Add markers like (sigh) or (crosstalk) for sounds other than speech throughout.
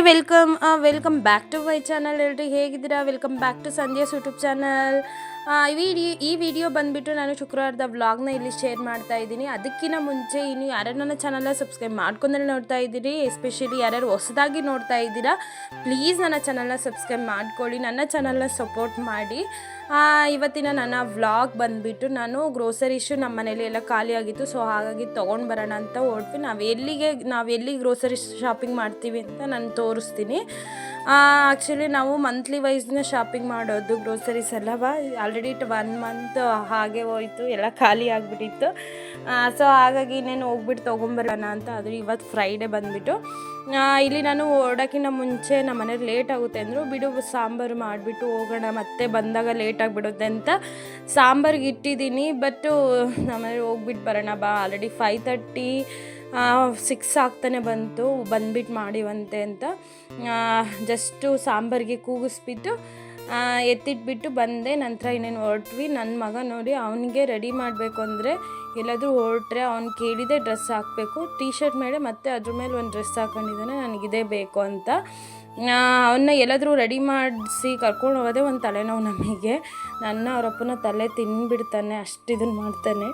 Hi welcome welcome back to my channel ಎಲ್ರಿ ಹೇಗಿದ್ದೀರಾ? Welcome back to Sanje's YouTube channel video ಈ video ಬಂದುಬಿಟ್ಟು ನಾನು ಶುಕ್ರವಾರದ ವ್ಲಾಗ್ನ ಇಲ್ಲಿ ಶೇರ್ ಮಾಡ್ತಾ ಇದ್ದೀನಿ. ಅದಕ್ಕಿಂತ ಮುಂಚೆ ಇನ್ನು ಯಾರ್ಯಾರು ನನ್ನ ಚಾನಲ್ನ ಸಬ್ಸ್ಕ್ರೈಬ್ ಮಾಡ್ಕೊಂಡ್ರೆ ನೋಡ್ತಾ ಇದ್ದೀರಿ ಎಸ್ಪೆಷಲಿ ಯಾರ್ಯಾರು ಹೊಸದಾಗಿ ನೋಡ್ತಾ ಇದ್ದೀರಾ ಪ್ಲೀಸ್ ನನ್ನ ಚಾನಲ್ನ ಸಬ್ಸ್ಕ್ರೈಬ್ ಮಾಡ್ಕೊಳ್ಳಿ, ನನ್ನ ಚಾನಲ್ನ ಸಪೋರ್ಟ್ ಮಾಡಿ. ಇವತ್ತಿನ ನನ್ನ ವ್ಲಾಗ್ ಬಂದುಬಿಟ್ಟು ನಾನು ಗ್ರೋಸರೀಸು ನಮ್ಮ ಮನೇಲಿ ಎಲ್ಲ ಖಾಲಿಯಾಗಿತ್ತು ಸೊ ಹಾಗಾಗಿ ತೊಗೊಂಡು ಬರೋಣ ಅಂತ ಹೊರಟ್ವಿ. ನಾವು ಎಲ್ಲಿಗೆ, ನಾವು ಎಲ್ಲಿ ಗ್ರೋಸರಿ ಶಾಪಿಂಗ್ ಮಾಡ್ತೀವಿ ಅಂತ ನಾನು ತೋರಿಸ್ತೀನಿ. ಆ್ಯಕ್ಚುಲಿ ನಾವು ಮಂತ್ಲಿ ವೈಸ್ನ ಶಾಪಿಂಗ್ ಮಾಡೋದು ಗ್ರೋಸರೀಸ್ ಎಲ್ಲ ಆಲ್ರೆಡಿ ಒನ್ ಮಂತ್ ಹಾಗೆ ಹೋಯಿತು, ಎಲ್ಲ ಖಾಲಿ ಆಗಿಬಿಟ್ಟಿತ್ತು. ಸೊ ಹಾಗಾಗಿ ಇನ್ನೇನು ಹೋಗ್ಬಿಟ್ಟು ತೊಗೊಂಬರೋಣ ಅಂತ ಅದು ಇವತ್ತು ಫ್ರೈಡೇ ಬಂದುಬಿಟ್ಟು ಇಲ್ಲಿ ನಾನು ಓಡೋಕ್ಕಿಂತ ಮುಂಚೆ ನಮ್ಮ ಮನೇಲಿ ಲೇಟ್ ಆಗುತ್ತೆ ಅಂದರು, ಬಿಡು ಸಾಂಬಾರು ಮಾಡಿಬಿಟ್ಟು ಹೋಗೋಣ, ಮತ್ತೆ ಬಂದಾಗ ಲೇಟ್ ಆಗಿಬಿಡುತ್ತೆ ಅಂತ ಸಾಂಬಾರಿಗೆ ಇಟ್ಟಿದ್ದೀನಿ ಬಟ್ಟು ನಮ್ಮ ಮನೇಲಿ ಹೋಗ್ಬಿಟ್ಟು ಬರೋಣ ಬಾ ಆಲ್ರೆಡಿ ಫೈವ್ ತರ್ಟಿ ಸಿಕ್ಸ್ ಆಗ್ತಾನೆ ಬಂತು ಬಂದ್ಬಿಟ್ಟು ಮಾಡಿವಂತೆ ಅಂತ ಜಸ್ಟು ಸಾಂಬಾರಿಗೆ ಕೂಗಿಸ್ಬಿಟ್ಟು ಎತ್ತಿಟ್ಬಿಟ್ಟು ಬಂದೆ. ನಂತರ ಇನ್ನೇನು ಹೊರಟ್ವಿ. ನನ್ನ ಮಗ ನೋಡಿ ಅವನಿಗೆ ರೆಡಿ ಮಾಡಬೇಕು ಅಂದರೆ ಎಲ್ಲಾದರೂ ಹೊರಟ್ರೆ ಅವ್ನು ಕೇಳಿದೆ ಡ್ರೆಸ್ ಹಾಕಬೇಕು. ಟೀ ಶರ್ಟ್ ಮೇಲೆ ಮತ್ತೆ ಅದ್ರ ಮೇಲೆ ಒಂದು ಡ್ರೆಸ್ ಹಾಕೊಂಡಿದ್ದಾನೆ. ನನಗಿದೇ ಬೇಕು ಅಂತ. ಅವನ್ನ ಎಲ್ಲಾದರೂ ರೆಡಿ ಮಾಡಿಸಿ ಕರ್ಕೊಂಡು ಹೋಗೋದೇ ಒಂದು ತಲೆನೋವು ನಮಗೆ. ನನ್ನ ಅವರಪ್ಪನ ತಲೆ ತಿನ್ಬಿಡ್ತಾನೆ, ಅಷ್ಟು ಇದನ್ನು ಮಾಡ್ತಾನೆ.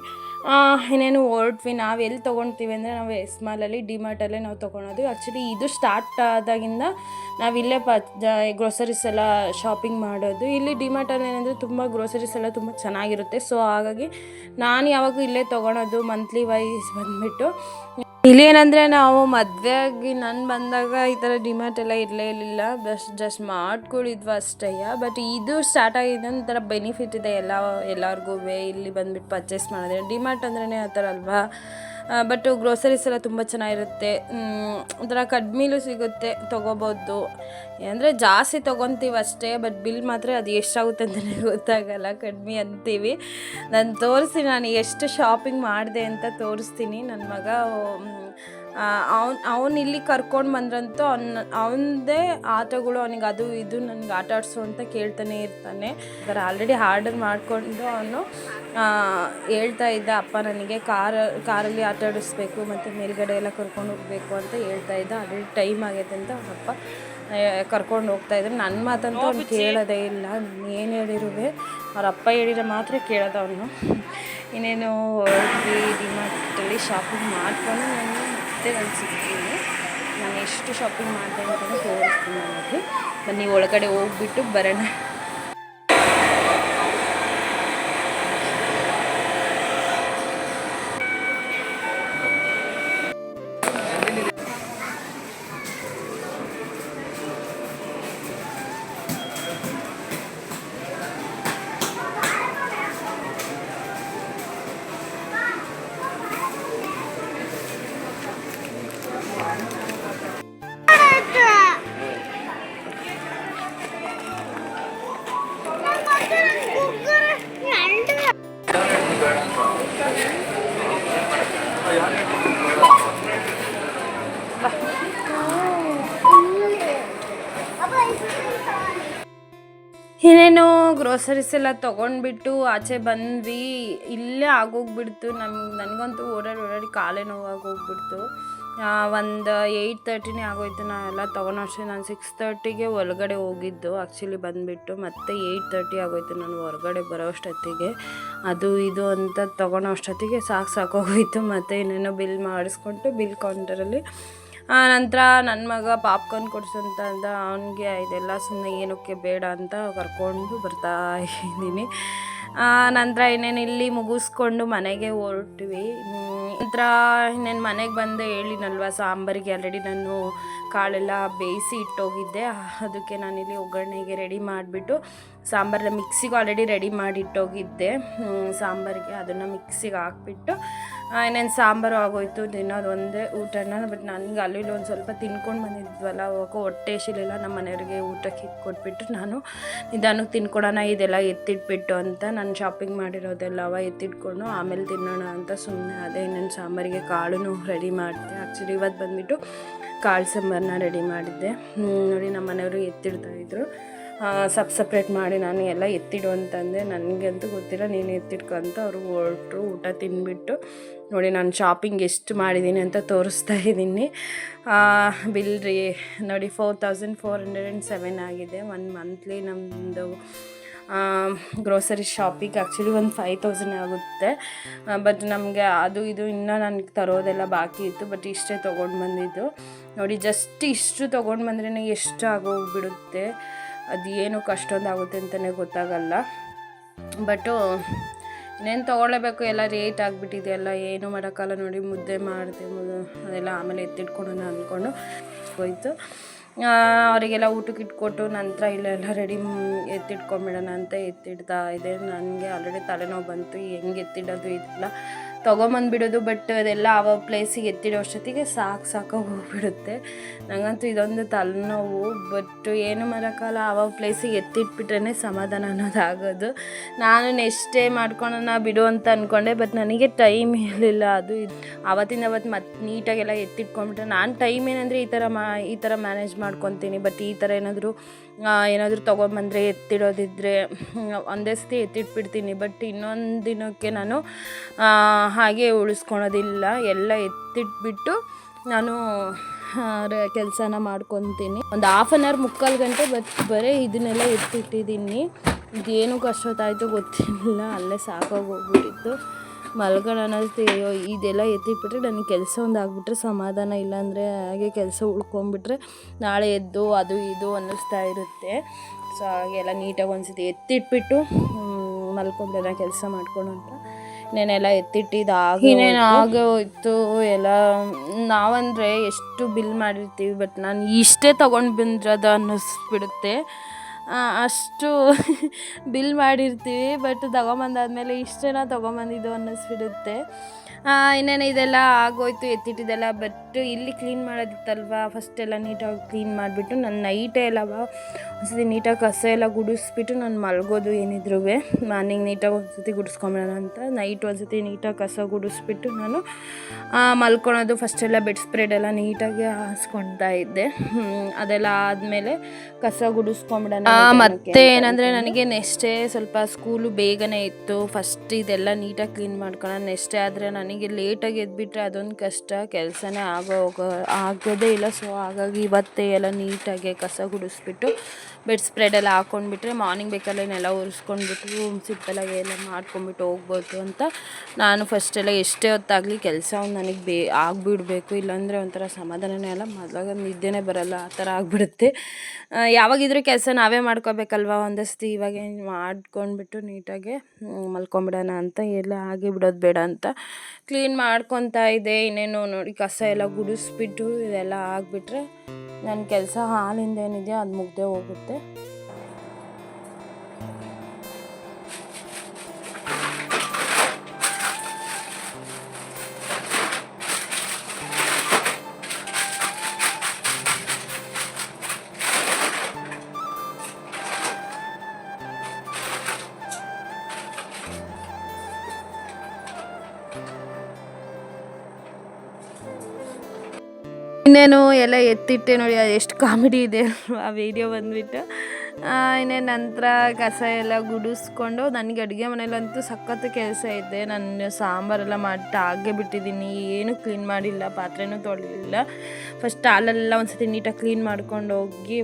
ಇನ್ನೇನು ಹೊರಟ್ವಿ, ನಾವು ಎಲ್ಲಿ ತೊಗೊಳ್ತೀವಿ ಅಂದರೆ ನಾವು ಎಸ್ ಮಾಲಲ್ಲಿ ಡಿ ಮಾರ್ಟಲ್ಲೇ ನಾವು ತೊಗೊಳೋದು. ಆ್ಯಕ್ಚುಲಿ ಇದು ಸ್ಟಾರ್ಟ್ ಆದಾಗಿಂದ ನಾವು ಇಲ್ಲೇ ಪ ಗ್ರೋಸರೀಸ್ ಎಲ್ಲ ಶಾಪಿಂಗ್ ಮಾಡೋದು. ಇಲ್ಲಿ ಡಿ ಮಾರ್ಟಲ್ಲಿ ಏನಂದರೆ ತುಂಬ ಗ್ರೋಸರೀಸ್ ಎಲ್ಲ ತುಂಬ ಚೆನ್ನಾಗಿರುತ್ತೆ. ಸೊ ಹಾಗಾಗಿ ನಾನು ಯಾವಾಗೂ ಇಲ್ಲೇ ತೊಗೊಳೋದು ಮಂತ್ಲಿ ವೈಸ್ ಬಂದುಬಿಟ್ಟು. ಇಲ್ಲೇನಂದರೆ ನಾವು ಮದುವೆ ಆಗಿ ನಾನು ಬಂದಾಗ ಈ ಥರ ಡಿಮಾರ್ಟ್ ಎಲ್ಲ ಇರಲೇ ಇರಲಿಲ್ಲ. ಬಸ್ ಜಸ್ಟ್ ಮಾಡ್ಕೊಳ್ಳಿದ್ವು ಅಷ್ಟೇ. ಬಟ್ ಇದು ಸ್ಟಾರ್ಟ್ ಆಗಿದೆ ಒಂಥರ ಬೆನಿಫಿಟ್ ಇದೆ ಎಲ್ಲ ಎಲ್ಲರಿಗೂ ಇಲ್ಲಿ ಬಂದ್ಬಿಟ್ಟು ಪರ್ಚೇಸ್ ಮಾಡಿದ್ರೆ ಡಿಮಾರ್ಟ್ ಅಂದ್ರೆ ಆ ಥರ ಅಲ್ವಾ? ಬಟ್ ಗ್ರೋಸರೀಸ್ ಎಲ್ಲ ತುಂಬ ಚೆನ್ನಾಗಿರುತ್ತೆ. ಒಂಥರ ಕಡ್ಮಿಲೂ ಸಿಗುತ್ತೆ, ತೊಗೋಬೋದು. ಅಂದರೆ ಜಾಸ್ತಿ ತೊಗೊತೀವಿ ಅಷ್ಟೇ ಬಟ್ ಬಿಲ್ ಮಾತ್ರ ಅದು ಎಷ್ಟಾಗುತ್ತೆ ಅಂತಲೇ (laughs) ಗೊತ್ತಾಗಲ್ಲ, ಕಡಿಮೆ ಅಂತೀವಿ. ನಾನು ತೋರಿಸಿ ನಾನು ಎಷ್ಟು ಶಾಪಿಂಗ್ ಮಾಡಿದೆ ಅಂತ ತೋರಿಸ್ತೀನಿ. ನನ್ನ ಮಗ ಅವ್ನು ಅವ್ನು ಇಲ್ಲಿ ಕರ್ಕೊಂಡು ಬಂದ್ರಂತೂ ಅವ್ನ ಅವನದೇ ಆಟಗಳು ಅವನಿಗೆ ಅದು ಇದು ನನಗೆ ಆಟ ಆಡಿಸು ಅಂತ ಕೇಳ್ತಾನೆ ಇರ್ತಾನೆ. ಅದರ ಆಲ್ರೆಡಿ ಆರ್ಡರ್ ಮಾಡಿಕೊಂಡು ಅವನು ಹೇಳ್ತಾ ಇದ್ದ ಅಪ್ಪ ನನಗೆ ಕಾರ ಕಾರಲ್ಲಿ ಆಟ ಆಡಿಸ್ಬೇಕು ಮತ್ತು ಮೇಲ್ಗಡೆ ಎಲ್ಲ ಕರ್ಕೊಂಡು ಹೋಗಬೇಕು ಅಂತ ಹೇಳ್ತಾ ಇದ್ದ. ಆಲ್ರೆಡಿ ಟೈಮ್ ಆಗೈತೆ ಅಂತ ಅವನಪ್ಪ ಕರ್ಕೊಂಡು ಹೋಗ್ತಾ ಇದ್ರು. ನನ್ನ ಮಾತಂತೂ ಅವ್ನು ಕೇಳೋದೇ ಇಲ್ಲ. ಏನು ಹೇಳಿರುವೆ? ಅವ್ರ ಅಪ್ಪ ಹೇಳಿದ್ರೆ ಮಾತ್ರ ಕೇಳೋದು ಅವನು. ಇನ್ನೇನು ಹೋಗಿ ಡಿಮಾರ್ಟಲ್ಲಿ ಶಾಪಿಂಗ್ ಮಾಡ್ಕೊಂಡು ನಾನು ಮತ್ತೆ ನಾನು ಸಿಗ್ತೀನಿ ನಾನು ಎಷ್ಟು ಶಾಪಿಂಗ್ ಮಾಡಿದೆ ಅಂತ ತೋರಿಸ್ತೀನಿ ನನಗೆ ಬನ್ನಿ ಒಳಗಡೆ ಹೋಗ್ಬಿಟ್ಟು ಬರೋಣ. ಗ್ರೋಸರೀಸ್ ಎಲ್ಲ ತೊಗೊಂಡ್ಬಿಟ್ಟು ಆಚೆ ಬಂದ್ವಿ. ಇಲ್ಲೇ ಆಗೋಗ್ಬಿಡ್ತು. ನಮ್ಗೆ ನನಗಂತೂ ಓಡಾಡಿ ಓಡಾಡಿ ಕಾಲೇ ನೋವಾಗೋಗ್ಬಿಡ್ತು. ಒಂದು ಏಯ್ಟ್ ತರ್ಟಿನೇ ಆಗೋಯ್ತು. ನಾವೆಲ್ಲ ತೊಗೊಳೋ ಅಷ್ಟೇ. ನಾನು ಸಿಕ್ಸ್ ತರ್ಟಿಗೆ ಒಳಗಡೆ ಹೋಗಿದ್ದು. ಆ್ಯಕ್ಚುಲಿ ಬಂದುಬಿಟ್ಟು ಮತ್ತೆ ಏಯ್ಟ್ ತರ್ಟಿ ಆಗೋಯ್ತು. ನಾನು ಹೊರಗಡೆ ಬರೋ ಅಷ್ಟೊತ್ತಿಗೆ. ಅದು, ಇದು ಅಂತ ತೊಗೊಳೋ ಅಷ್ಟೊತ್ತಿಗೆ ಸಾಕು ಸಾಕೋಗೋಯ್ತು ಮತ್ತು ಇನ್ನೇನೋ ಬಿಲ್ ಮಾಡಿಸ್ಕೊಂಡು ಬಿಲ್ ಕೌಂಟರಲ್ಲಿ ನಂತರ ನನ್ನ ಮಗ ಪಾಪ್ಕಾರ್ನ್ ಕೊಡಿಸು ಅಂತ ಅಂದ. ಅವನಿಗೆ ಇದೆಲ್ಲ ಸುಮ್ಮನೆ ಏನಕ್ಕೆ ಬೇಡ ಅಂತ ಕರ್ಕೊಂಡು ಬರ್ತಾ ಇದ್ದೀನಿ. ನಂತರ ಇನ್ನೇನು ಇಲ್ಲಿ ಮುಗಿಸ್ಕೊಂಡು ಮನೆಗೆ ಹೊರಟ್ವಿ. ನಂತರ ಇನ್ನೇನು ಮನೆಗೆ ಬಂದೆ ಹೇಳಿನಲ್ವ, ಸಾಂಬಾರಿಗೆ ಆಲ್ರೆಡಿ ನಾನು ಕಾಳೆಲ್ಲ ಬೇಯಿಸಿ ಇಟ್ಟೋಗಿದ್ದೆ. ಅದಕ್ಕೆ ನಾನಿಲ್ಲಿ ಒಗ್ಗರಣೆಗೆ ರೆಡಿ ಮಾಡಿಬಿಟ್ಟು ಸಾಂಬಾರನ್ನ ಮಿಕ್ಸಿಗೆ ಆಲ್ರೆಡಿ ರೆಡಿ ಮಾಡಿ ಇಟ್ಟೋಗಿದ್ದೆ. ಸಾಂಬಾರಿಗೆ ಅದನ್ನು ಮಿಕ್ಸಿಗೆ ಹಾಕ್ಬಿಟ್ಟು ಇನ್ನೇನು ಸಾಂಬಾರು ಆಗೋಯ್ತು, ತಿನ್ನೋದು ಒಂದೇ ಊಟನ ಬಟ್ ನನಗೆ ಅಲ್ಲಿ ಒಂದು ಸ್ವಲ್ಪ ತಿನ್ಕೊಂಡು ಬಂದಿದ್ವಲ್ಲ, ಅವಾಗ ಹೊಟ್ಟೆ ಶಿಲೆಲ್ಲ ನಮ್ಮ ಮನೆಯವ್ರಿಗೆ ಊಟಕ್ಕೆ ಇಟ್ಕೊಟ್ಬಿಟ್ಟು ನಾನು ನಿಧಾನಕ್ಕೆ ತಿನ್ಕೊಡೋಣ, ಇದೆಲ್ಲ ಎತ್ತಿಟ್ಬಿಟ್ಟು ಅಂತ ನಾನು ಶಾಪಿಂಗ್ ಮಾಡಿರೋದೆಲ್ಲವ ಎತ್ತಿಟ್ಕೊಂಡು, ಆಮೇಲೆ ತಿನ್ನೋಣ ಅಂತ ಸುಮ್ಮನೆ ಅದೇ ಇನ್ನೊಂದು ಸಾಂಬಾರಿಗೆ ಕಾಳು ರೆಡಿ ಮಾಡಿದೆ. ಆ್ಯಕ್ಚುಲಿ ಇವತ್ತು ಬಂದುಬಿಟ್ಟು ಕಾಳು ಸಾಂಬಾರನ್ನ ರೆಡಿ ಮಾಡಿದ್ದೆ. ನೋಡಿ ನಮ್ಮ ಮನೆಯವರು ಎತ್ತಿಡ್ತಾ ಇದ್ರು. ಸಪ್ ಸಪ್ರೇಟ್ ಮಾಡಿ ನಾನು ಎಲ್ಲ ಎತ್ತಿಡು ಅಂತಂದೆ. ನನಗಂತೂ ಗೊತ್ತಿಲ್ಲ, ನೀನು ಎತ್ತಿಟ್ಕೊಂತ ಅವರು ಹೊರಟರು, ಊಟ ತಿಂದ್ಬಿಟ್ಟು. ನೋಡಿ, ನಾನು ಶಾಪಿಂಗ್ ಎಷ್ಟು ಮಾಡಿದ್ದೀನಿ ಅಂತ ತೋರಿಸ್ತಾ ಇದ್ದೀನಿ. ಬಿಲ್ ರೀ, ನೋಡಿ four thousand four hundred and seven ಆಗಿದೆ. ಒನ್ ಮಂತ್ಲಿ ನಮ್ಮದು ಗ್ರೋಸರಿ ಶಾಪಿಗೆ ಆ್ಯಕ್ಚುಲಿ ಒಂದು ಫೈವ್ ತೌಸಂಡ್ ಆಗುತ್ತೆ. ಬಟ್ ನಮಗೆ ಅದು ಇದು ಇನ್ನೂ ನನಗೆ ತರೋದೆಲ್ಲ ಬಾಕಿ ಇತ್ತು ಬಟ್ ಇಷ್ಟೇ ತೊಗೊಂಡು ಬಂದಿದ್ದು. ನೋಡಿ ಜಸ್ಟ್ ಇಷ್ಟು ತೊಗೊಂಡು ಬಂದ್ರೇ ಎಷ್ಟು ಆಗೋಗ್ಬಿಡುತ್ತೆ. ಅದು ಏನಕ್ಕೆ ಅಷ್ಟೊಂದು ಆಗುತ್ತೆ ಅಂತಲೇ ಗೊತ್ತಾಗಲ್ಲ. ಬಟ್ಟು ಇನ್ನೇನು ತೊಗೊಳ್ಳೇಬೇಕು? ಎಲ್ಲ ರೇಟ್ ಆಗಿಬಿಟ್ಟಿದೆಯಲ್ಲ ಏನು ಮಾಡೋಕ್ಕಲ್ಲ ನೋಡಿ, ಮುದ್ದೆ ಮಾಡಿದೆ ಅದೆಲ್ಲ ಆಮೇಲೆ ಎತ್ತಿಟ್ಕೊಂಡು ಅಂದ್ಕೊಂಡು ಹೋಯ್ತು. ಅವರಿಗೆಲ್ಲ ಊಟಕ್ಕೆ ಇಟ್ಕೊಟ್ಟು ನಂತರ ಇಲ್ಲೆಲ್ಲ ರೆಡಿ ಎತ್ತಿಟ್ಕೊಂಬಿಡೋಣ ಅಂತ ಎತ್ತಿಡ್ತಾ ಇದೆ ನನಗೆ ಆಲ್ರೆಡಿ ತಲೆನೋವು ಬಂತು, ಹೆಂಗೆ ಎತ್ತಿಡೋದು ಇದೆಲ್ಲ ತೊಗೊಂಬಂದ್ಬಿಡೋದು ಬಟ್ ಅದೆಲ್ಲ ಆ ಪ್ಲೇಸಿಗೆ ಎತ್ತಿಡೋ ಅಷ್ಟೊತ್ತಿಗೆ ಸಾಕು ಸಾಕಾಗಿ ಹೋಗ್ಬಿಡುತ್ತೆ. ನನಗಂತೂ ಇದೊಂದು ತಲೆನೋವು ಬಟ್ ಏನು ಮಾಡೋಕ್ಕಲ್ಲ ಆವಾಗ ಪ್ಲೇಸಿಗೆ ಎತ್ತಿಟ್ಬಿಟ್ರೇ ಸಮಾಧಾನ ಅನ್ನೋದಾಗೋದು. ನಾನು ನೆಕ್ಸ್ಟೇ ಮಾಡ್ಕೊಳೋಣ ಬಿಡು ಅಂತ ಅಂದ್ಕೊಂಡೆ ಬಟ್ ನನಗೆ ಟೈಮ್ ಇರಲಿಲ್ಲ. ಅದು ಆವತ್ತಿಂದ ಅವತ್ತು ಮತ್ತೆ ನೀಟಾಗೆಲ್ಲ ಎತ್ತಿಟ್ಕೊಂಡ್ಬಿಟ್ರೆ, ನಾನು ಟೈಮ್ ಏನಂದರೆ ಈ ಥರ ಮಾ, ಈ ಥರ ಮ್ಯಾನೇಜ್ ಮಾಡ್ಕೊತೀನಿ ಬಟ್ ಈ ಥರ ಏನಾದರೂ ಏನಾದರೂ ತೊಗೊಂಬಂದರೆ ಎತ್ತಿಡೋದಿದ್ರೆ ಹ್ಮ್, ಒಂದೇ ಸತಿ ಎತ್ತಿಟ್ಬಿಡ್ತೀನಿ. ಬಟ್ ಇನ್ನೊಂದು ದಿನಕ್ಕೆ ನಾನು ಹಾಗೆ ಉಳಿಸ್ಕೊಳೋದಿಲ್ಲ. ಎಲ್ಲ ಎತ್ತಿಟ್ಬಿಟ್ಟು ನಾನು ಕೆಲಸನ ಮಾಡ್ಕೊತೀನಿ. ಒಂದು ಹಾಫ್ ಆನ್ ಅವರ್ ಮುಕ್ಕಾಲು ಗಂಟೆ ಬಟ್ ಬರೀ ಇದನ್ನೆಲ್ಲ ಎತ್ತಿಟ್ಟಿದ್ದೀನಿ. ಇದೇನು ಕಷ್ಟ ಆಯಿತು ಗೊತ್ತಿಲ್ಲ. ಅಲ್ಲೇ ಸಾಕಾಗಿ ಹೋಗ್ಬಿಟ್ಟಿತ್ತು. ಮಲ್ಗೋಣ ಇದೆಲ್ಲ ಎತ್ತಿಟ್ಬಿಟ್ರೆ ನನಗೆ ಕೆಲಸ ಒಂದು ಆಗಿಬಿಟ್ರೆ ಸಮಾಧಾನ ಇಲ್ಲಾಂದರೆ ಹಾಗೆ ಕೆಲಸ ಉಳ್ಕೊಂಡ್ಬಿಟ್ರೆ ನಾಳೆ ಎದ್ದು ಅದು ಇದು ಅನ್ನಿಸ್ತಾ ಇರುತ್ತೆ. ಸೊ ಹಾಗೆಲ್ಲ ನೀಟಾಗಿ ಒಂದ್ಸತಿ ಎತ್ತಿಟ್ಬಿಟ್ಟು ಮಲ್ಕೊಂಡೆಲ್ಲ ಕೆಲಸ ಮಾಡ್ಕೊಂಡು ಅಂತ. ನೆನೆಲ್ಲ ಎತ್ತಿಟ್ಟಿದ್ದು ಇನ್ನೇನು ಆಗೋಯ್ತು ಎಲ್ಲ, ನಾವಂದರೆ ಎಷ್ಟು ಬಿಲ್ ಮಾಡಿರ್ತೀವಿ, ಬಟ್ ನಾನು ಇಷ್ಟೇ ತೊಗೊಂಡು ಬಂದಿರೋದು ಅನ್ನಿಸ್ಬಿಡುತ್ತೆ. ಅಷ್ಟು (laughs) ಬಿಲ್ ಮಾಡಿರ್ತೀವಿ ಬಟ್ ತೊಗೊಂಬಂದಾದ್ಮೇಲೆ ಇಷ್ಟೇನ ತೊಗೊಂಬಂದಿದ್ದು ಅನ್ನಿಸ್ಬಿಡುತ್ತೆ. ಇನ್ನೇನು ಇದೆಲ್ಲ ಆಗೋಯ್ತು, ಎತ್ತಿಟ್ಟಿದ್ದೆಲ್ಲ ಬಟ್ ಇಲ್ಲಿ ಕ್ಲೀನ್ ಮಾಡೋದಿತ್ತಲ್ವ? ಫಸ್ಟ್ ಎಲ್ಲ ನೀಟಾಗಿ ಕ್ಲೀನ್ ಮಾಡಿಬಿಟ್ಟು ನನ್ನ ನೈಟೇ ಎಲ್ಲ ಒಂದ್ಸತಿ ನೀಟಾಗಿ ಕಸ ಎಲ್ಲ ಗುಡಿಸ್ಬಿಟ್ಟು ನಾನು ಮಲ್ಗೋದು ಏನಿದ್ರು. ಮಾರ್ನಿಂಗ್ ನೀಟಾಗಿ ಒಂದ್ಸತಿ ಗುಡಿಸ್ಕೊಂಬಿಡೋಣ ಅಂತ. ನೈಟ್ ಒಂದ್ಸತಿ ನೀಟಾಗಿ ಕಸ ಗುಡಿಸ್ಬಿಟ್ಟು ನಾನು ಮಲ್ಕೊಳೋದು ಫಸ್ಟೆಲ್ಲ ಬೆಡ್ ಸ್ಪ್ರೆಡ್ ಎಲ್ಲ ನೀಟಾಗಿ ಹಾಸ್ಕೊಳ್ತಾ ಇದ್ದೆ. ಅದೆಲ್ಲ ಆದಮೇಲೆ ಕಸ ಗುಡಿಸ್ಕೊಂಬಿಡೋಣ ಮತ್ತೆ ಏನಂದರೆ ನನಗೆ ನೆಕ್ಸ್ಟೇ ಸ್ವಲ್ಪ ಸ್ಕೂಲು ಬೇಗನೆ ಇತ್ತು. ಫಸ್ಟ್ ಇದೆಲ್ಲ ನೀಟಾಗಿ ಕ್ಲೀನ್ ಮಾಡ್ಕೊಳ್ಳೋಣ ನೆಕ್ಸ್ಟೇ ಆದರೆ ನನಗೆ ಲೇಟಾಗಿ ಎದ್ಬಿಟ್ರೆ ಅದೊಂದು ಕಷ್ಟ. ಕೆಲಸನೇ ಆಗೋ ಹೋಗೋ ಆಗೋದೇ ಇಲ್ಲ. ಸೊ ಹಾಗಾಗಿ ಇವತ್ತೇ ಎಲ್ಲ ನೀಟಾಗಿ ಕಸ ಗುಡಿಸ್ಬಿಟ್ಟು ಬೆಡ್ ಸ್ಪ್ರೆಡ್ ಎಲ್ಲ ಹಾಕ್ಕೊಂಡ್ಬಿಟ್ರೆ ಮಾರ್ನಿಂಗ್ ಬೇಕಾದ್ರೆನೆಲ್ಲ ಒರೆಸ್ಕೊಂಡ್ಬಿಟ್ಟು ಸಿಪ್ಪೆಲ್ಲ ಎಲ್ಲ ಮಾಡ್ಕೊಂಡ್ಬಿಟ್ಟು ಹೋಗ್ಬೋದು ಅಂತ ನಾನು ಫಸ್ಟೆಲ್ಲ ಎಷ್ಟೇ ಹೊತ್ತಾಗಲಿ ಕೆಲಸ ನನಗೆ ಬೇ ಆಗಿಬಿಡ್ಬೇಕು, ಇಲ್ಲಾಂದರೆ ಒಂಥರ ಸಮಾಧಾನನೇ ಅಲ್ಲ. ಮೊದಲಾಗ ನಿದ್ದೆನೇ ಬರಲ್ಲ, ಆ ಥರ ಆಗಿಬಿಡುತ್ತೆ. ಯಾವಾಗಿದ್ರೂ ಕೆಲಸ ನಾವೇ ಮಾಡ್ಕೋಬೇಕಲ್ವ? ಒಂದಷ್ಟು ಇವಾಗ ಮಾಡ್ಕೊಂಡ್ಬಿಟ್ಟು ನೀಟಾಗೆ ಮಲ್ಕೊಂಬಿಡೋಣ ಅಂತ ಎಲ್ಲ ಆಗಿ ಬಿಡೋದು ಬೇಡ ಅಂತ ಕ್ಲೀನ್ ಮಾಡ್ಕೊತಾ ಇದೆ ಇನ್ನೇನು ನೋಡಿ ಕಸ ಎಲ್ಲ ಗುಡಿಸ್ಬಿಟ್ಟು ಇದೆಲ್ಲ ಆಗಿಬಿಟ್ರೆ ನನ್ನ ಕೆಲಸ ಹಾಲಿಂದ ಏನಿದೆಯೋ ಅದು ಮುಗ್ದೇ ಹೋಗುತ್ತೆ. ಇನ್ನೇನು ಎಲ್ಲ ಎತ್ತಿಟ್ಟೆ ನೋಡಿ ಎಷ್ಟು ಕಾಮಿಡಿ ಇದೆ ಆ ವಿಡಿಯೋ ಬಂದುಬಿಟ್ಟು. ಇನ್ನೇನು ನಂತರ ಕಸ ಎಲ್ಲ ಗುಡಿಸ್ಕೊಂಡು ನನಗೆ ಅಡುಗೆ ಮನೇಲಂತೂ ಸಖತ್ತು ಕೆಲಸ ಇದೆ. ನಾನು ಸಾಂಬಾರೆಲ್ಲ ಮಾಡಿ ಹಾಗೆ ಬಿಟ್ಟಿದ್ದೀನಿ. ಏನು ಕ್ಲೀನ್ ಮಾಡಿಲ್ಲ, ಪಾತ್ರೆನೂ ತೊಳಿಲಿಲ್ಲ ಫಸ್ಟ್ ಹಾಲೆಲ್ಲ ಒಂದ್ಸತಿ ನೀಟಾಗಿ ಕ್ಲೀನ್ ಮಾಡ್ಕೊಂಡು ಹೋಗಿ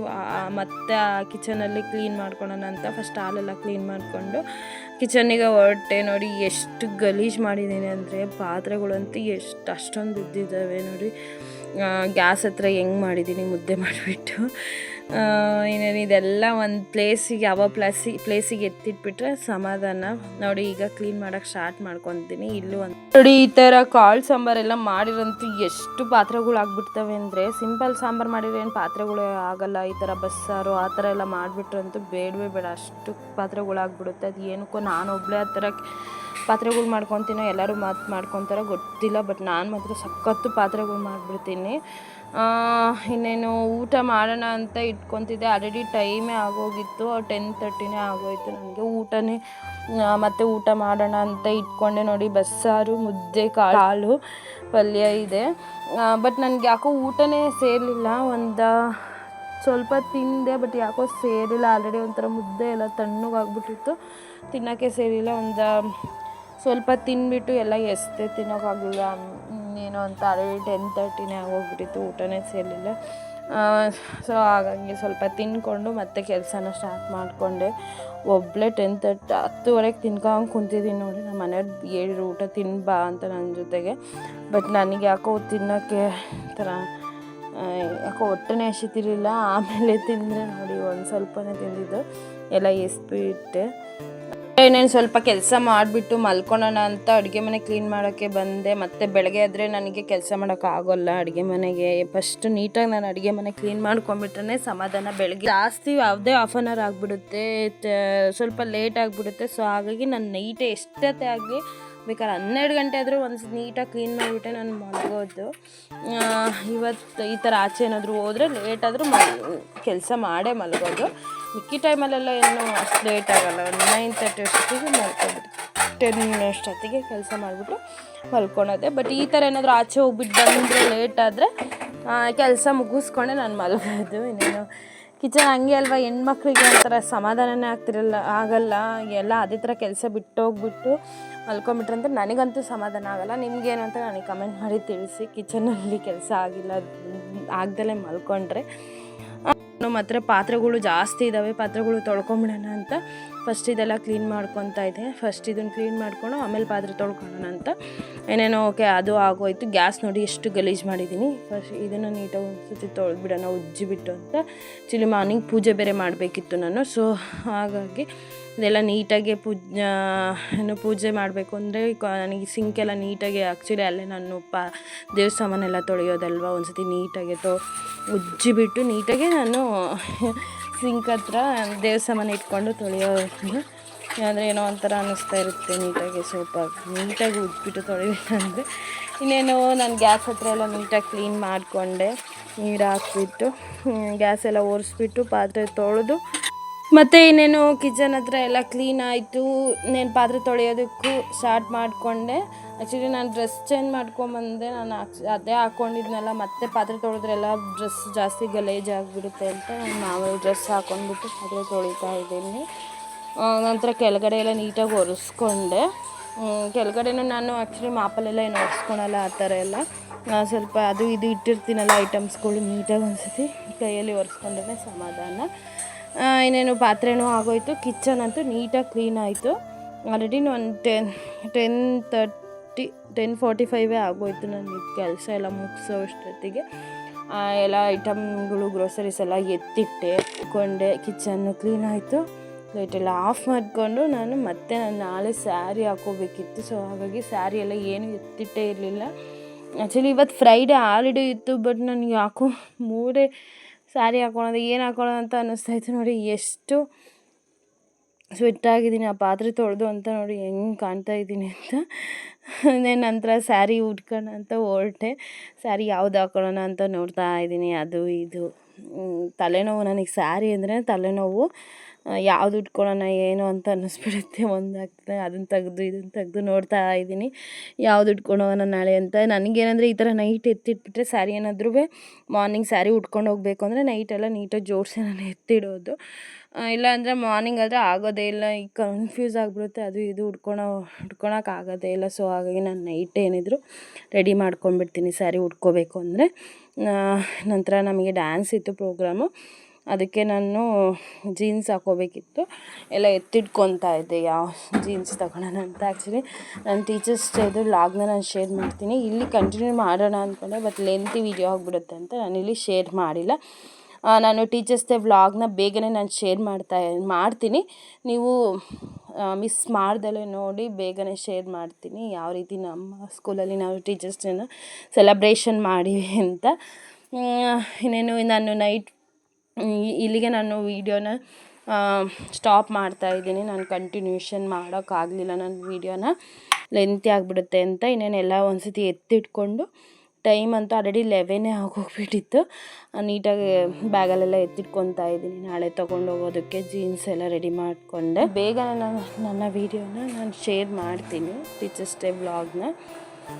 ಮತ್ತೆ ಕಿಚನಲ್ಲಿ ಕ್ಲೀನ್ ಮಾಡ್ಕೊಳ್ಳೋಣ ಅಂತ ಫಸ್ಟ್ ಹಾಲೆಲ್ಲ ಕ್ಲೀನ್ ಮಾಡಿಕೊಂಡು ಕಿಚನ್ನಿಗೆ ಹೊರಟೆ ನೋಡಿ, ಎಷ್ಟು ಗಲೀಜು ಮಾಡಿದ್ದೀನಿ ಅಂದರೆ ಪಾತ್ರೆಗಳಂತೂ ಎಷ್ಟು ಅಷ್ಟೊಂದು ಬಿದ್ದಿದ್ದಾವೆ ನೋಡಿ. ಗ್ಯಾಸ್ ಹತ್ರ ಹೆಂಗೆ ಮಾಡಿದ್ದೀನಿ ಮುದ್ದೆ ಮಾಡಿಬಿಟ್ಟು. ಏನೇನು ಇದೆಲ್ಲ ಒಂದು ಪ್ಲೇಸಿಗೆ ಯಾವ ಪ್ಲೇಸಿ ಪ್ಲೇಸಿಗೆ ಎತ್ತಿಟ್ಬಿಟ್ರೆ ಸಮಾಧಾನ. ನೋಡಿ, ಈಗ ಕ್ಲೀನ್ ಮಾಡೋಕ್ಕೆ ಸ್ಟಾರ್ಟ್ ಮಾಡ್ಕೊತೀನಿ ಇಲ್ಲೂ ಒಂದು ನೋಡಿ, ಈ ಥರ ಕಾಳು ಸಾಂಬಾರೆಲ್ಲ ಮಾಡಿರೋಂಥ ಎಷ್ಟು ಪಾತ್ರೆಗಳು ಆಗ್ಬಿಡ್ತವೆ ಅಂದರೆ ಸಿಂಪಲ್ ಸಾಂಬಾರು ಮಾಡಿದ್ರೆ ಏನು ಪಾತ್ರೆಗಳು ಆಗಲ್ಲ. ಈ ಥರ ಬಸ್ಸಾರು, ಆ ಥರ ಎಲ್ಲ ಮಾಡಿಬಿಟ್ರಂತೂ ಬೇಡವೇ ಬೇಡ. ಅಷ್ಟು ಪಾತ್ರೆಗಳಾಗ್ಬಿಡುತ್ತೆ. ಅದು ಏನಕ್ಕೋ ನಾನು ಒಬ್ಬಳೇ ಆ ಥರ ಪಾತ್ರೆಗಳು ಮಾಡ್ಕೊತೀನೋ ಎಲ್ಲರೂ ಮಾತು ಮಾಡ್ಕೊತಾರೋ ಗೊತ್ತಿಲ್ಲ ಬಟ್ ನಾನು ಮಾತ್ರ ಸಖತ್ತು ಪಾತ್ರೆಗಳು ಮಾಡಿಬಿಡ್ತೀನಿ. ಇನ್ನೇನು ಊಟ ಮಾಡೋಣ ಅಂತ ಇಟ್ಕೊತಿದ್ದೆ. ಆಲ್ರೆಡಿ ಟೈಮೇ ಆಗೋಗಿತ್ತು. ಟೆನ್ ತರ್ಟಿನೇ ಆಗೋಯ್ತು ನನಗೆ ಊಟನೇ. ಮತ್ತು ಊಟ ಮಾಡೋಣ ಅಂತ ಇಟ್ಕೊಂಡೆ ನೋಡಿ, ಬಸ್ಸಾರು, ಮುದ್ದೆ, ಕಾಳು ಪಲ್ಯ ಇದೆ. ಬಟ್ ನನಗೆ ಯಾಕೋ ಊಟನೇ ಸೇರಲಿಲ್ಲ. ಒಂದು ಸ್ವಲ್ಪ ತಿಂದೆ ಬಟ್ ಯಾಕೋ ಸೇರಿಲ್ಲ. ಆಲ್ರೆಡಿ ಒಂಥರ ಮುದ್ದೆ ಎಲ್ಲ ತಣ್ಣಗಾಗ್ಬಿಟ್ಟಿತ್ತು. ತಿನ್ನೋಕ್ಕೆ ಸೇರಿಲ್ಲ. ಒಂದು ಸ್ವಲ್ಪ ತಿನ್ಬಿಟ್ಟು ಎಲ್ಲ ಎಷ್ಟೇ ತಿನ್ನೋಕ್ಕಾಗಲಿಲ್ಲ ಏನೋ ಅಂತ ಆಲ್ರೆಡಿ ಟೆನ್ ತರ್ಟಿನೇ ಆಗೋಗ್ಬಿಟ್ಟಿತ್ತು ಊಟನೇ ಸೇರಲಿಲ್ಲ. ಸೊ ಹಾಗಾಗಿ ಸ್ವಲ್ಪ ತಿಂದ್ಕೊಂಡು ಮತ್ತೆ ಕೆಲಸನ ಸ್ಟಾರ್ಟ್ ಮಾಡಿಕೊಂಡೆ. ಒಬ್ಬಳೇ ಟೆನ್ ತರ್ಟಿ ಹತ್ತುವರೆಗೆ ತಿನ್ಕೊಂಡು ಕುಂತಿದ್ದೀನಿ ನೋಡಿ ನಮ್ಮ ಮನೆಯವ್ರು ಹೇಳಿರು ಊಟ ತಿನ್ಬಾ ಅಂತ ನನ್ನ ಜೊತೆಗೆ. ಬಟ್ ನನಗೆ ಯಾಕೋ ತಿನ್ನೋಕ್ಕೆ ಥರ ಯಾಕೋ ಹೊಟ್ಟೆನೇ ಹಸಿತಿರಲಿಲ್ಲ ಆಮೇಲೆ ತಿಂದರೆ ನೋಡಿ ಒಂದು ಸ್ವಲ್ಪನೇ ತಿಂದಿದ್ದು. ಎಲ್ಲ ಎಸ್ಬಿಟ್ಟೆ. ಇನ್ನೇನು ಸ್ವಲ್ಪ ಕೆಲಸ ಮಾಡಿಬಿಟ್ಟು ಮಲ್ಕೊಳ್ಳೋಣ ಅಂತ ಅಡುಗೆ ಮನೆ ಕ್ಲೀನ್ ಮಾಡೋಕ್ಕೆ ಬಂದೆ. ಮತ್ತು ಬೆಳಗ್ಗೆ ಆದರೆ ನನಗೆ ಕೆಲಸ ಮಾಡೋಕ್ಕಾಗೋಲ್ಲ ಅಡುಗೆ ಮನೆಗೆ. ಫಸ್ಟ್ ನೀಟಾಗಿ ನಾನು ಅಡುಗೆ ಮನೆ ಕ್ಲೀನ್ ಮಾಡ್ಕೊಂಬಿಟ್ರೆ ಸಮಾಧಾನ. ಬೆಳಗ್ಗೆ ಜಾಸ್ತಿ ಯಾವುದೇ ಹಾಫ್ ಆನ್ ಅವರ್ ಆಗಿಬಿಡುತ್ತೆ. ಸ್ವಲ್ಪ ಲೇಟ್ ಆಗಿಬಿಡುತ್ತೆ. ಸೊ ಹಾಗಾಗಿ ನಾನು ನೈಟೇ ಎಷ್ಟೊತ್ತೇ ಆಗಲಿ ಬೇಕಾದ್ರೆ ಹನ್ನೆರಡು ಗಂಟೆ ಆದರೂ ಒಂದು ನೀಟಾಗಿ ಕ್ಲೀನ್ ಮಾಡಿಬಿಟ್ಟೆ ನಾನು ಮಲಗೋದು. ಇವತ್ತು ಈ ಥರ ಆಚೆ ಏನಾದರೂ ಹೋದರೆ ಲೇಟ್ ಆದರೂ ಕೆಲಸ ಮಾಡೇ ಮಲಗೋದು. ಮಿಕ್ಕಿ ಟೈಮಲ್ಲೆಲ್ಲ ಏನು ಅಷ್ಟು ಲೇಟ್ ಆಗೋಲ್ಲ. ಒಂದು ನೈನ್ ತರ್ಟಿ ಅಷ್ಟೊತ್ತಿಗೆ ಮಲ್ಕೊಬಿಟ್ಟು ಟೆನ್ ಅಷ್ಟೊತ್ತಿಗೆ ಕೆಲಸ ಮಾಡಿಬಿಟ್ಟು ಮಲ್ಕೊಳೋದೆ. ಬಟ್ ಈ ಥರ ಏನಾದರೂ ಆಚೆ ಹೋಗ್ಬಿಟ್ಟು ಬಂದರೆ ಲೇಟ್ ಆದರೆ ಕೆಲಸ ಮುಗಿಸ್ಕೊಂಡೆ ನಾನು ಮಲಗೋದು. ಇನ್ನೇನು ಕಿಚನ್ ಹಂಗೆ ಅಲ್ವಾ? ಹೆಣ್ಮಕ್ಳಿಗೆ ಒಂಥರ ಸಮಾಧಾನನೇ ಆಗ್ತಿರಲ್ಲ, ಆಗಲ್ಲ. ಎಲ್ಲ ಅದೇ ಥರ ಕೆಲಸ ಬಿಟ್ಟೋಗ್ಬಿಟ್ಟು ಮಲ್ಕೊಂಬಿಟ್ರೆ ಅಂತ ನನಗಂತೂ ಸಮಾಧಾನ ಆಗಲ್ಲ. ನಿಮ್ಗೇನು ಅಂತ ನನಗೆ ಕಮೆಂಟ್ ಮಾಡಿ ತಿಳಿಸಿ. ಕಿಚನಲ್ಲಿ ಕೆಲಸ ಆಗಿಲ್ಲ, ಆಗ್ದಲೇ ಮಲ್ಕೊಂಡ್ರೆ. ನಮ್ಮ ಹತ್ರ ಪಾತ್ರೆಗಳು ಜಾಸ್ತಿ ಇದ್ದಾವೆ ಪಾತ್ರೆಗಳು ತೊಳ್ಕೊಂಬಿಡೋಣ ಅಂತ ಫಸ್ಟ್ ಇದೆಲ್ಲ ಕ್ಲೀನ್ ಮಾಡ್ಕೊತಾ ಇದ್ದೆ. ಫಸ್ಟ್ ಇದನ್ನು ಕ್ಲೀನ್ ಮಾಡ್ಕೊಂಡು ಆಮೇಲೆ ಪಾತ್ರೆ ತೊಳ್ಕೊಳ್ಳೋಣ ಅಂತ. ಏನೇನೋ, ಓಕೆ, ಅದು ಆಗೋಯ್ತು. ಗ್ಯಾಸ್ ನೋಡಿ ಎಷ್ಟು ಗಲೀಜು ಮಾಡಿದ್ದೀನಿ ಫಸ್ಟ್ ಇದನ್ನು ನೀಟಾಗಿ ಒಂದು ಸತಿ ತೊಳೆದ್ಬಿಡೋಣ, ಉಜ್ಜಿಬಿಟ್ಟು ಅಂತ. ಆ್ಯಕ್ಚುಲಿ ಮಾರ್ನಿಂಗ್ ಪೂಜೆ ಬೇರೆ ಮಾಡಬೇಕಿತ್ತು ನಾನು. ಸೊ, ಹಾಗಾಗಿ ಇದೆಲ್ಲ ನೀಟಾಗಿ ಪೂಜೆ ಏನು ಪೂಜೆ ಮಾಡಬೇಕು ಅಂದರೆ ನನಗೆ ಸಿಂಕ್ ಎಲ್ಲ ನೀಟಾಗಿ ಆ್ಯಕ್ಚುಲಿ ಅಲ್ಲೇ ನಾನು ಪಾ ದೇವ್ರ ಸಾಮಾನೆಲ್ಲ ತೊಳೆಯೋದಲ್ವ, ಒಂದ್ಸತಿ ನೀಟಾಗಿ ತೊ, ಉಜ್ಜಿಬಿಟ್ಟು ನೀಟಾಗಿ ನಾನು ಸಿಂಕ್ ಹತ್ರ ದೇವ್ರ ಸಾಮಾನು ಇಟ್ಕೊಂಡು ತೊಳೆಯೋದು ಅಂದರೆ ಏನೋ ಒಂಥರ ಅನ್ನಿಸ್ತಾ ಇರುತ್ತೆ ನೀಟಾಗಿ ಸ್ವಲ್ಪ ನೀಟಾಗಿ ಉದ್ಬಿಟ್ಟು ತೊಳಿಬೇಕಂದ್ರೆ ಇನ್ನೇನು, ನಾನು ಗ್ಯಾಸ್ ಹತ್ರ ಎಲ್ಲ ನೀಟಾಗಿ ಕ್ಲೀನ್ ಮಾಡಿಕೊಂಡೆ, ನೀರು ಹಾಕ್ಬಿಟ್ಟು ಗ್ಯಾಸ್ ಎಲ್ಲ ಒರೆಸ್ಬಿಟ್ಟು ಪಾತ್ರೆ ತೊಳೆದು, ಮತ್ತು ಇನ್ನೇನು ಕಿಚನ್ ಹತ್ರ ಎಲ್ಲ ಕ್ಲೀನ್ ಆಯಿತು, ಇನ್ನೇನು ಪಾತ್ರೆ ತೊಳೆಯೋದಕ್ಕೂ ಸ್ಟಾರ್ಟ್ ಮಾಡಿಕೊಂಡೆ. ಆ್ಯಕ್ಚುಲಿ ನಾನು ಡ್ರೆಸ್ ಚೇಂಜ್ ಮಾಡ್ಕೊಂಬಂದೆ, ನಾನು ಅದೇ ಹಾಕ್ಕೊಂಡಿದ್ನಲ್ಲ ಮತ್ತೆ ಪಾತ್ರೆ ತೊಳೆದ್ರೆಲ್ಲ ಡ್ರೆಸ್ ಜಾಸ್ತಿ ಗಲೀಜ್ ಆಗಿಬಿಡುತ್ತೆ ಅಂತ ನಾನು ಮಾಮೂಲಿ ಡ್ರೆಸ್ ಹಾಕ್ಕೊಂಡ್ಬಿಟ್ಟು ಪಾತ್ರೆ ತೊಳಿತಾ ಇದ್ದೀನಿ. ನಂತರ ಕೆಳಗಡೆ ಎಲ್ಲ ನೀಟಾಗಿ ಒರೆಸ್ಕೊಂಡೆ. ಕೆಳಗಡೆನೂ ನಾನು ಆ್ಯಕ್ಚುಲಿ ಮಾಪಲ್ಲೆಲ್ಲ ಏನು ಒರೆಸ್ಕೊಳಲ್ಲ ಆ ಥರ ಎಲ್ಲ. ಸ್ವಲ್ಪ ಅದು ಇದು ಇಟ್ಟಿರ್ತೀನಲ್ಲ ಐಟಮ್ಸ್ಗಳು ನೀಟಾಗಿ ಒಂದ್ಸತಿ ಕೈಯಲ್ಲಿ ಒರೆಸ್ಕೊಂಡ್ರೆ ಸಮಾಧಾನ. ಇನ್ನೇನು ಪಾತ್ರೆನೂ ಆಗೋಯ್ತು. ಕಿಚನ್ ಅಂತೂ ನೀಟಾಗಿ ಕ್ಲೀನ್ ಆಯಿತು. ಆಲ್ರೆಡಿ ಒಂದು ten ten thirty ten forty ಫೈವೇ ಆಗೋಯ್ತು ನನಗೆ ಕೆಲಸ ಎಲ್ಲ ಮುಗಿಸೋ ಅಷ್ಟೊತ್ತಿಗೆ. ಎಲ್ಲ ಐಟಮ್ಗಳು ಗ್ರೋಸರೀಸ್ ಎಲ್ಲ ಎತ್ತಿಟ್ಟೆ ಕೊಂಡೆ ಕಿಚನ್ನು ಕ್ಲೀನ್ ಆಯಿತು. ಲೈಟೆಲ್ಲ ಆಫ್ ಮಾಡಿಕೊಂಡು ನಾನು ಮತ್ತೆ ನಾನು ನಾಳೆ ಸ್ಯಾರಿ ಹಾಕೋಬೇಕಿತ್ತು. ಸೊ ಹಾಗಾಗಿ ಸ್ಯಾರಿ ಎಲ್ಲ ಏನು ಎತ್ತಿಟ್ಟೇ ಇರಲಿಲ್ಲ. ಆ್ಯಕ್ಚುಲಿ ಇವತ್ತು ಫ್ರೈಡೇ ಹಾಲಿಡೇ ಇತ್ತು ಬಟ್ ನನಗೆ ಯಾಕೋ ಮೂರೇ ಸ್ಯಾರಿ ಹಾಕೊಳ್ಳೋದು ಏನು ಹಾಕೊಳ್ಳೋದು ಅಂತ ಅನ್ನಿಸ್ತಾ ಇತ್ತು ನೋಡಿ. ಎಷ್ಟು ಸ್ವೆಟ್ ಆಗಿದ್ದೀನಿ, ಆ ಪಾತ್ರೆ ತೊಳೆದು ಅಂತ ನೋಡಿ ಹೆಂಗೆ ಕಾಣ್ತಾ ಇದ್ದೀನಿ ಅಂತ. ನಂತರ ಸ್ಯಾರಿ ಉಟ್ಕೋಣ ಅಂತ ಹೊರಟೆ. ಸ್ಯಾರಿ ಯಾವ್ದು ಹಾಕೊಳ್ಳೋಣ ಅಂತ ನೋಡ್ತಾ ಇದ್ದೀನಿ. ಅದು ಇದು. ತಲೆನೋವು ನನಗೆ ಸ್ಯಾರಿ ಅಂದರೆ ತಲೆನೋವು. ಯಾವ್ದು ಉಟ್ಕೊಳ್ಳೋಣ ಏನು ಅಂತ ಅನ್ನಿಸ್ಬಿಡುತ್ತೆ. ಒಂದು ಅದನ್ನು ತೆಗೆದು ಇದನ್ನು ತೆಗೆದು ನೋಡ್ತಾ ಇದ್ದೀನಿ. ಯಾವ್ದು ಉಟ್ಕೊಳ್ಳೋಣ ನಾಳೆ ಅಂತ. ನನಗೇನಂದರೆ ಈ ಥರ ನೈಟ್ ಎತ್ತಿಟ್ಬಿಟ್ರೆ ಸ್ಯಾರಿ ಏನಾದ್ರೂ ಮಾರ್ನಿಂಗ್ ಸ್ಯಾರಿ ಉಟ್ಕೊಂಡು ಹೋಗಬೇಕು ಅಂದರೆ ನೈಟೆಲ್ಲ ನೀಟಾಗಿ ಜೋಡಿಸಿ ನಾನು ಎತ್ತಿಡೋದು. ಇಲ್ಲ ಅಂದರೆ ಮಾರ್ನಿಂಗ್ ಆದರೆ ಆಗೋದೇ ಇಲ್ಲ. ಈಗ ಕನ್ಫ್ಯೂಸ್ ಆಗಿಬಿಡುತ್ತೆ. ಅದು ಇದು ಉಟ್ಕೊಳೋ ಉಟ್ಕೊಳಕ್ಕೆ ಆಗೋದೇ ಇಲ್ಲ. ಸೊ ಹಾಗಾಗಿ ನಾನು ನೈಟ್ ಏನಿದ್ರು ರೆಡಿ ಮಾಡ್ಕೊಂಡ್ಬಿಡ್ತೀನಿ. ಸ್ಯಾರಿ ಉಟ್ಕೋಬೇಕು ಅಂದರೆ. ನಂತರ ನಮಗೆ ಡ್ಯಾನ್ಸ್ ಇತ್ತು ಪ್ರೋಗ್ರಾಮು ಅದಕ್ಕೆ ನಾನು ಜೀನ್ಸ್ ಹಾಕೋಬೇಕಿತ್ತು. ಎಲ್ಲ ಎತ್ತಿಟ್ಕೊತಾ ಇದ್ದೆ. ಯಾವ ಜೀನ್ಸ್ ತಗೊಳ್ಳೋಣ ಅಂತ ಆ್ಯಕ್ಚುಲಿ ನನ್ನ ಟೀಚರ್ಸ್ ಡೇದು ಲಾಗ್ನ ನಾನು ಶೇರ್ ಮಾಡ್ತೀನಿ. ಇಲ್ಲಿ ಕಂಟಿನ್ಯೂ ಮಾಡೋಣ ಅಂದ್ಕೊಂಡೆ ಬಟ್ ಲೆಂತಿ ವೀಡಿಯೋ ಆಗಿಬಿಡುತ್ತೆ ಅಂತ ನಾನಿಲ್ಲಿ ಶೇರ್ ಮಾಡಿಲ್ಲ. ನಾನು ಟೀಚರ್ಸ್ ಡೇ ವ್ಲಾಗ್ನ ಬೇಗನೆ ನಾನು ಶೇರ್ ಮಾಡ್ತಾ, ಮಾಡ್ತೀನಿ. ನೀವು ಮಿಸ್ ಮಾಡ್ದಲೇ ನೋಡಿ ಬೇಗನೆ ಶೇರ್ ಮಾಡ್ತೀನಿ. ಯಾವ ರೀತಿ ನಮ್ಮ ಸ್ಕೂಲಲ್ಲಿ ನಾವು ಟೀಚರ್ಸ್ ಡೇನ ಸೆಲೆಬ್ರೇಷನ್ ಮಾಡಿವಿ ಅಂತ. ಇನ್ನೇನು, ನಾನು ನೈಟ್ ಇಲ್ಲಿಗೆ ನಾನು ವೀಡಿಯೋನ ಸ್ಟಾಪ್ ಮಾಡ್ತಾ ಇದ್ದೀನಿ. ನಾನು ಕಂಟಿನ್ಯೂಷನ್ ಮಾಡೋಕ್ಕಾಗಲಿಲ್ಲ. ನನ್ನ ವೀಡಿಯೋನ ಲೆಂತಿ ಆಗಿಬಿಡುತ್ತೆ ಅಂತ ಇನ್ನೇನೆಲ್ಲ ಒಂದು ಸತಿ ಎತ್ತಿಟ್ಕೊಂಡು ಟೈಮ್ ಅಂತೂ ಆಲ್ರೆಡಿ ಲೆವೆನೇ ಆಗೋಗ್ಬಿಟ್ಟಿತ್ತು. ನೀಟಾಗಿ ಬ್ಯಾಗಲ್ಲೆಲ್ಲ ಎತ್ತಿಟ್ಕೊತಾ ಇದ್ದೀನಿ. ನಾಳೆ ತೊಗೊಂಡು ಹೋಗೋದಕ್ಕೆ ಜೀನ್ಸ್ ಎಲ್ಲ ರೆಡಿ ಮಾಡಿಕೊಂಡೆ. ಬೇಗ ನಾನು ನನ್ನ ವೀಡಿಯೋನ ನಾನು ಶೇರ್ ಮಾಡ್ತೀನಿ ಟೀಚರ್ಸ್ ಡೇ ವ್ಲಾಗ್ನ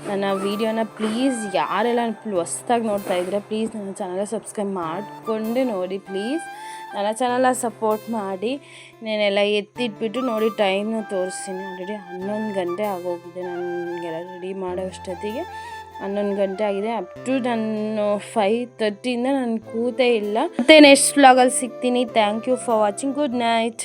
ನನ್ನ ವೀಡಿಯೋನ ಪ್ಲೀಸ್ ಯಾರೆಲ್ಲ ಹೊಸ್ದಾಗಿ ನೋಡ್ತಾ ಇದ್ರೆ ಪ್ಲೀಸ್ ನನ್ನ ಚಾನಲ್ ಸಬ್ಸ್ಕ್ರೈಬ್ ಮಾಡಿಕೊಂಡು ನೋಡಿ ಪ್ಲೀಸ್ ನನ್ನ ಚಾನಲ್ನ ಸಪೋರ್ಟ್ ಮಾಡಿ. ನಾನೆಲ್ಲ ಎತ್ತಿಟ್ಬಿಟ್ಟು ನೋಡಿ ಟೈಮ್ನ ತೋರಿಸ್ತೀನಿ. ಆಲ್ರೆಡಿ ಹನ್ನೊಂದು ಗಂಟೆ ಆಗೋಗಿದೆ. ನನಗೆಲ್ಲ ರೆಡಿ ಮಾಡೋ ಅಷ್ಟೊತ್ತಿಗೆ. ಹನ್ನೊಂದು ಗಂಟೆ ಆಗಿದೆ. ಅಪ್ ಟು ನಾನು ಫೈವ್ ತರ್ಟಿಯಿಂದ ನಾನು ಕೂತೇ ಇಲ್ಲ. ಮತ್ತೆ ನೆಕ್ಸ್ಟ್ ವ್ಲಾಗಲ್ಲಿ ಸಿಗ್ತೀನಿ. Thank you for watching good night